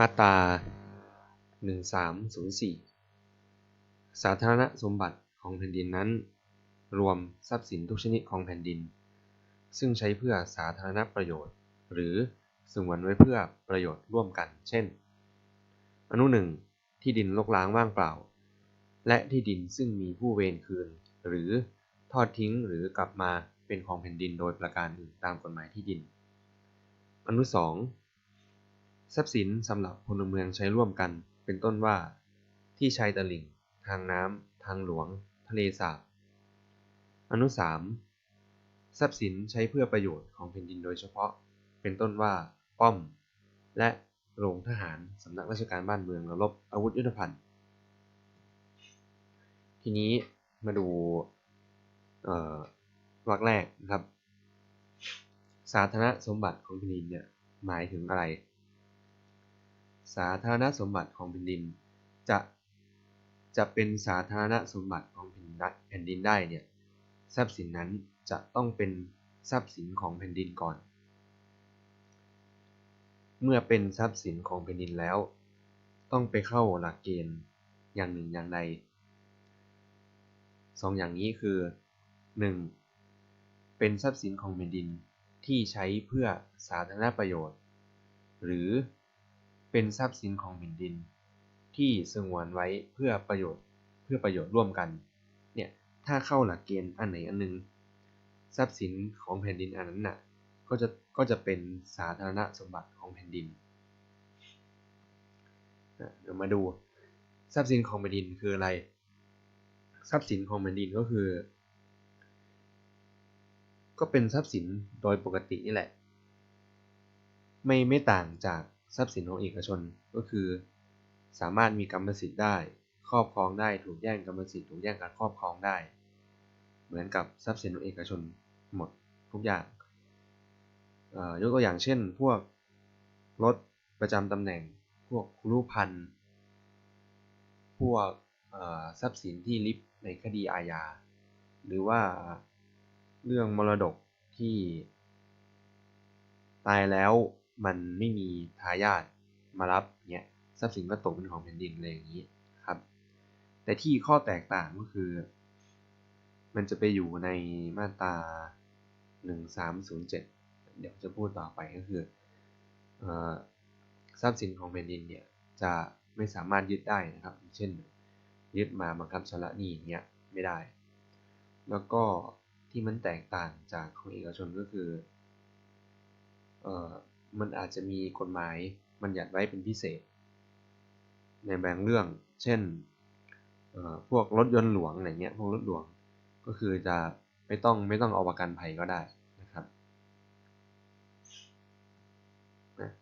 มาตรา 1304 สาธารณสมบัติของแผ่นดินนั้น รวมทรัพย์สินทุกชนิดของแผ่นดิน ซึ่งใช้เพื่อสาธารณประโยชน์ หรือสงวนไว้เพื่อประโยชน์ร่วมกัน เช่น อนุหนึ่งที่ดินรกร้างว่างเปล่า และที่ดินซึ่งมีผู้เวรคืน หรือทอดทิ้งหรือกลับมาเป็นของแผ่นดินโดยประการอื่นตามกฎหมายที่ดิน อนุสอง ทรัพย์สินสำหรับพลเมืองใช้ร่วมกัน เป็นต้นว่า ที่ชายตลิ่ง ทางน้ำ ทางหลวง ทะเลสาบ อนุสามทรัพย์สินใช้เพื่อประโยชน์ของแผ่นดินโดยเฉพาะ เป็นต้นว่า ป้อม และโรงทหารสำนักราชการบ้านเมืองรบอาวุธยุทโธภัณฑ์ ทีนี้มาดูวรรคแรกนะครับ สาธารณสมบัติของแผ่นดินเนี่ยหมายถึงอะไร สาธารณสมบัติของแผ่นดิน จะจะเป็นสาธารณสมบัติของแผ่นดินได้เนี่ยทรัพย์สินนั้นจะต้องเป็นทรัพย์สินของแผ่นดินก่อน เมื่อเป็นทรัพย์สินของแผ่นดินแล้ว ต้องไปเข้าหลักเกณฑ์อย่างหนึ่งอย่างใดสองอย่างนี้คือ 1. เป็นทรัพย์สินของแผ่นดินที่ใช้เพื่อสาธารณประโยชน์ หรือ เป็นทรัพย์สินของแผ่นดิน ที่สงวนไว้เพื่อประโยชน์เพื่อประโยชน์ร่วมกัน เนี่ยถ้าเข้าหลักเกณฑ์อันไหนอันนึง ทรัพย์สินของแผ่นดินอันนั้นน่ะก็จะก็จะเป็นสาธารณสมบัติของแผ่นดินเดี๋ยวมาดูทรัพย์สินของแผ่นดินคืออะไร ทรัพย์สินของแผ่นดินก็คือ ก็เป็นทรัพย์สินโดยปกตินี่แหละ ไม่ไม่ต่างจาก ทรัพย์สินของเอกชนก็คือ สามารถมีกรรมสิทธิ์ได้ ครอบครองได้ถูกแย่งกรรมสิทธิ์ถูกแย่งการครอบครองได้ เหมือนกับทรัพย์สินของเอกชนหมดทุกอย่างยกตัวอย่างเช่น พวกรถประจำตำแหน่ง พวกครูพันธ์พวกทรัพย์สินที่ลิบในคดีอาญาหรือว่าเรื่องมรดกที่ตายแล้ว มันไม่มีทายาทมารับเนี่ยทรัพย์สินก็ตกเป็นของแผ่นดินอะไรอย่างนี้ครับ แต่ที่ข้อแตกต่างก็คือ มันจะไปอยู่ในมาตรา1307 เดี๋ยวจะพูดต่อไปก็คือทรัพย์สินของแผ่นดินเนี่ยจะไม่สามารถยึดได้นะครับ เช่น ยึดมาบังคับชำระหนี้เนี่ยไม่ได้ แล้วก็ที่มันแตกต่างจากของเอกชนก็คือ มันอาจจะมีกฎหมายมันยัดไว้เป็นพิเศษ ในบางเรื่อง เช่นพวกรถยนต์หลวงอะไรเงี้ยพวกรถหลวงก็คือจะไม่ต้องไม่ต้องเอาประกันภัยก็ได้นะครับนะ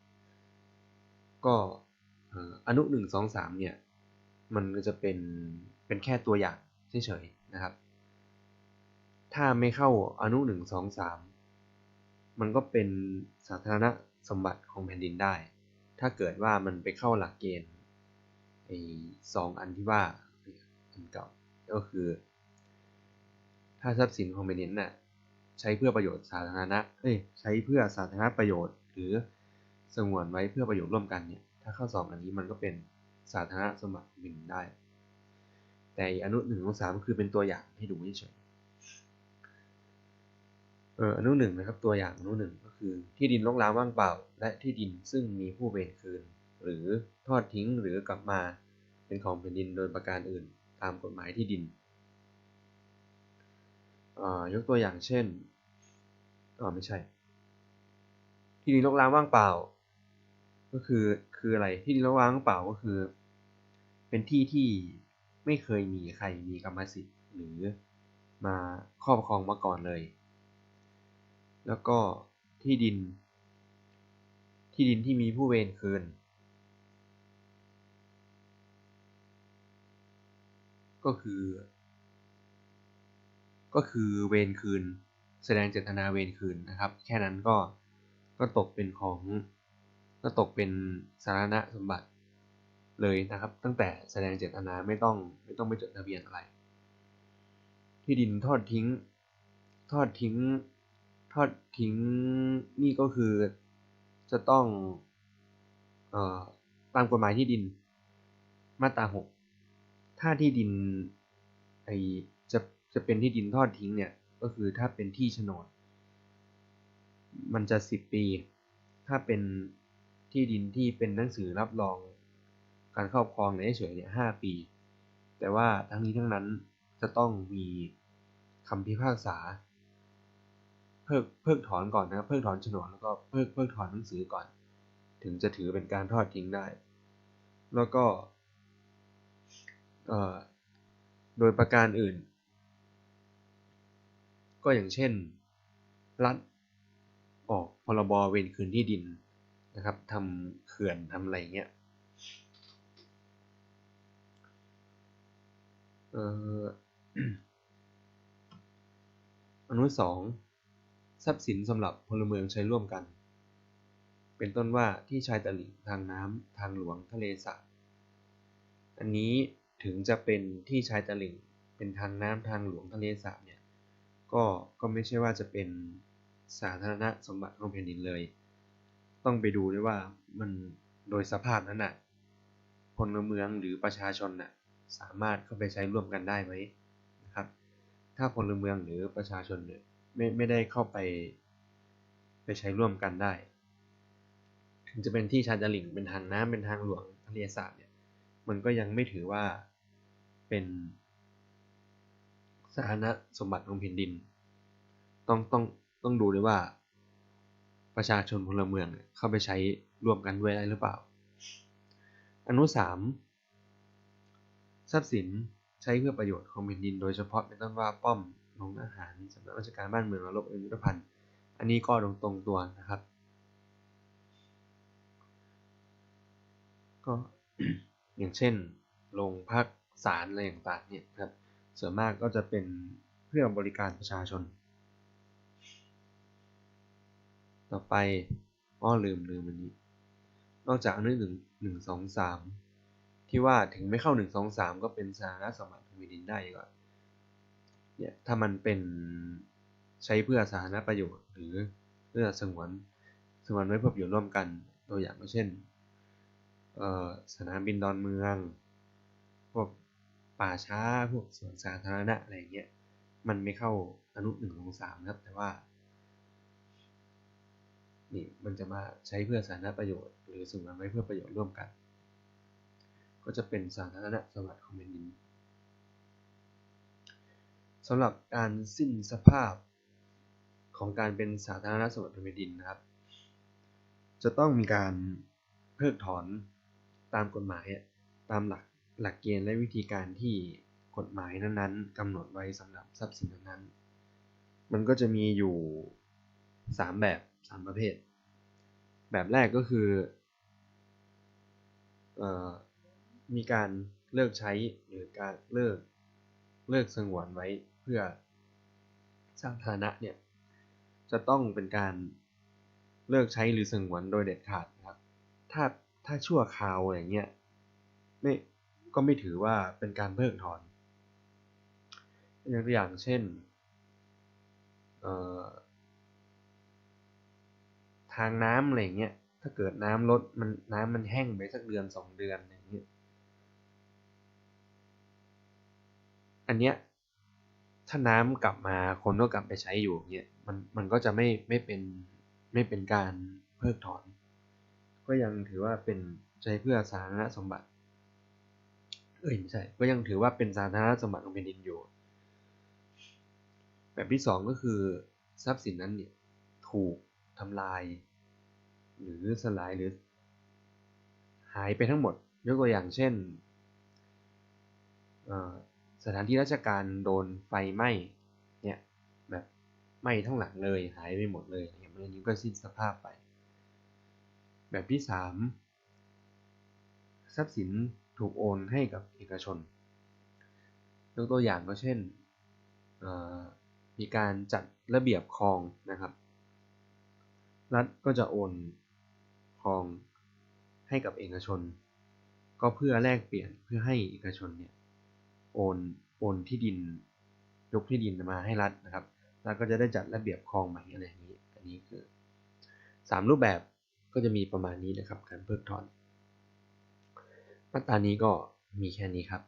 ก็อนุหนึ่งสองสามเนี่ย มันก็จะเป็นเป็นแค่ตัวอย่างเฉยๆนะครับ ถ้าไม่เข้าอนุหนึ่งสองสามมันก็เป็นสาธารณ สมบัติของแผ่นดินได้ ถ้าเกิดว่ามันไปเข้าหลักเกณฑ์ไอ้สองอันที่ว่าอันเก่าก็คือ ถ้าทรัพย์สินของแผ่นดินน่ะใช้เพื่อประโยชน์สาธารณะเอ้ยใช้เพื่อสาธารณประโยชน์ หรือสงวนไว้เพื่อประโยชน์ร่วมกันเนี่ยถ้าเข้าสองอันนี้มันก็เป็นสาธารณสมบัติหนึ่งได้ แต่อนุหนึ่งของสามคือเป็นตัวอย่างให้ดูเฉยเอออนุหนึ่งนะครับตัวอย่างอนุหนึ่งก็ คือที่ดินรกร้างว่างเปล่า และที่ดินซึ่งมีผู้เวรคืน หรือทอดทิ้งหรือกลับมา เป็นของแผ่นดินโดยประการอื่น ตามกฎหมายที่ดิน ยกตัวอย่างเช่นอ๋อไม่ใช่ ที่ดินรกร้างว่างเปล่า ก็คือคืออะไรที่ดินรกร้างว่างเปล่าก็คือ เป็นที่ที่ไม่เคยมีใครมีกรรมสิทธิ์หรือมาครอบครองมาก่อนเลย แล้วก็ ที่ดิน ที่ดินที่มีผู้เวรคืน ก็คือ ก็คือเวรคืน แสดงเจตนาเวรคืนนะครับ แค่นั้นก็ก็ตกเป็นของก็ตกเป็นสาธารณสมบัติเลยนะครับ ตั้งแต่แสดงเจตนาไม่ต้องไม่ต้องไปจดทะเบียนอะไร ที่ดินทอดทิ้ง ทอดทิ้ง ทอดทิ้งนี่ก็คือจะต้องเอ่อตามกฎหมายที่ดิน มาตราหกถ้าที่ดินไอจะจะเป็นที่ดินทอดทิ้งเนี่ยก็คือถ้าเป็นที่โฉนด มันจะสิบปี ถ้าเป็นที่ดินที่เป็นหนังสือรับรอง การครอบครองในเฉยเนี่ยห้าปี แต่ว่าทั้งนี้ทั้งนั้นจะต้องมีคำพิพากษา พิกเพิกถอนก่อนนะครับเพิกถอนโฉนดแล้วก็เพิกเพิกถอนหนังสือก่อน ถึงจะถือเป็นการทอดทิ้งได้ แล้วก็โดยประการอื่น ก็อย่างเช่น รัฐออกพรบรเวรคืนที่ดินนะครับทำเขื่อนทำอะไรเงี้ยอออนุสอง ทรัพย์สินสำหรับพลเมืองใช้ร่วมกัน เป็นต้นว่าที่ชายตลิ่งทางน้ำทางหลวงทะเลสาบอันนี้ถึงจะเป็นที่ชายตลิ่งเป็นทางน้ำทางหลวงทะเลสาบเนี่ยก็ก็ไม่ใช่ว่าจะเป็นสาธารณสมบัติของแผ่นดินเลย ต้องไปดูด้วยว่ามันโดยสภาพนั้นน่ะพลเมืองหรือประชาชนน่ะสามารถเข้าไปใช้ร่วมกันได้ไหมนะครับ ถ้าพลเมืองหรือประชาชนเนี่ย ไม่ไม่ได้เข้าไป ไปใช้ร่วมกันได้ถึงจะเป็นที่ชายตลิ่งเป็นทางน้ำเป็นทางหลวงทะเลสาบเนี่ยมันก็ยังไม่ถือว่าเป็นสาธารณสมบัติของแผ่นดิน ต้องต้องต้องดูด้วยว่า ประชาชนพลเมืองเนี่ยเข้าไปใช้ร่วมกันด้วยได้หรือเปล่า อนุสามทรัพย์สินใช้เพื่อประโยชน์ของแผ่นดิน โดยเฉพาะเป็นต้นว่าป้อม โรงอาหารสำนักราชการบ้านเมืองรบเอ็นยุทธภัณฑ์ อันนี้ก็ตรงตรงตัวนะครับ ก็อย่างเช่นโรงพักศาลอะไรต่างๆเนี่ยครับส่วนมากก็จะเป็นเพื่อบริการประชาชน ต่อไปอ้อลืมลืมอันนี้ นอกจากอนุหนึ่งหนึ่งสองสามที่ว่าถึงไม่เข้าหนึ่งสองสามก็เป็นสารณสมบัติแผ่นดินได้ก็ เนี่ยถ้ามันเป็นใช้เพื่อสาธารณประโยชน์ หรือเพื่อสงวนสงวนไว้เพื่อประโยชน์ร่วมกันตัวอย่างเช่นสนามบินดอนเมือง พวกป่าช้าพวกสวนสาธารณะอะไรเงี้ยมันไม่เข้าอนุหนึ่งของสามนะครับ แต่ว่านี่มันจะมาใช้เพื่อสาธารณประโยชน์ หรือสงวนไว้เพื่อประโยชน์ร่วมกัน ก็จะเป็นสาธารณสมบัติของแผ่นดิน สำหรับการสิ้นสภาพของการเป็นสาธารณสมบัติแผ่นดินนะครับ จะต้องมีการเพิกถอนตามกฎหมายตามหลักหลักเกณฑ์และวิธีการที่กฎหมายนั้นๆกำหนดไว้สำหรับทรัพย์สินนั้นมันก็จะมีอยู่ 3 แบบ 3 ประเภท แบบแรกก็คืออมีการเลิกใช้หรือการเลิกเลิกสงวนไว้ เพื่อสร้าธารณะเนี่ยจะต้องเป็นการเลิกใช้หรือสงวนโดยเด็ดขาดนะครับ ถ้าถ้าชั่วคราวอย่างเงี้ยไม่ก็ไม่ถือว่าเป็นการเพิกถอนอย่างตัวอย่างเช่นทางน้ำอะไรเงี้ย ถ้าเกิดน้ำลดมันน้ำมันแห้งไปสักเดือนสองเดือนอย่างเงี้ย อันเนี้ย ถ้าน้ำกลับมาคนก็กลับไปใช้อยู่เงี้ยมันมันก็จะไม่ไม่เป็นไม่เป็นการเพิกถอน ก็ยังถือว่าเป็นใช้เพื่อสาธารณสมบัติ เอ้ยไม่ใช่ ก็ยังถือว่าเป็นสาธารณสมบัติของแผ่นดินอยู่ แบบที่สองก็คือทรัพย์สินนั้นเนี่ยถูกทำลาย หรือสลายหรือ หายไปทั้งหมด ยกตัวอย่างเช่น สถานที่ราชการโดนไฟไหม้เนี่ยแบบไหม้ทั้งหลังเลยหายไปหมดเลยอย่างนี้ก็สิ้นสภาพไป แบบที่สามทรัพย์สินถูกโอนให้กับเอกชนยกตัวอย่างก็เช่นมีการจัดระเบียบคลองนะครับ รัฐก็จะโอนคลองให้กับเอกชน ก็เพื่อแลกเปลี่ยนเพื่อให้เอกชนเนี่ย โอนโอนที่ดิน ยกที่ดินมาให้รัฐนะครับรัฐก็จะได้จัดระเบียบคลองใหม่อะไรอย่างนี้ อันนี้คือ 3 รูปแบบก็จะมีประมาณนี้นะครับ การเพิกถอน มาตรานี้ก็มีแค่นี้ครับ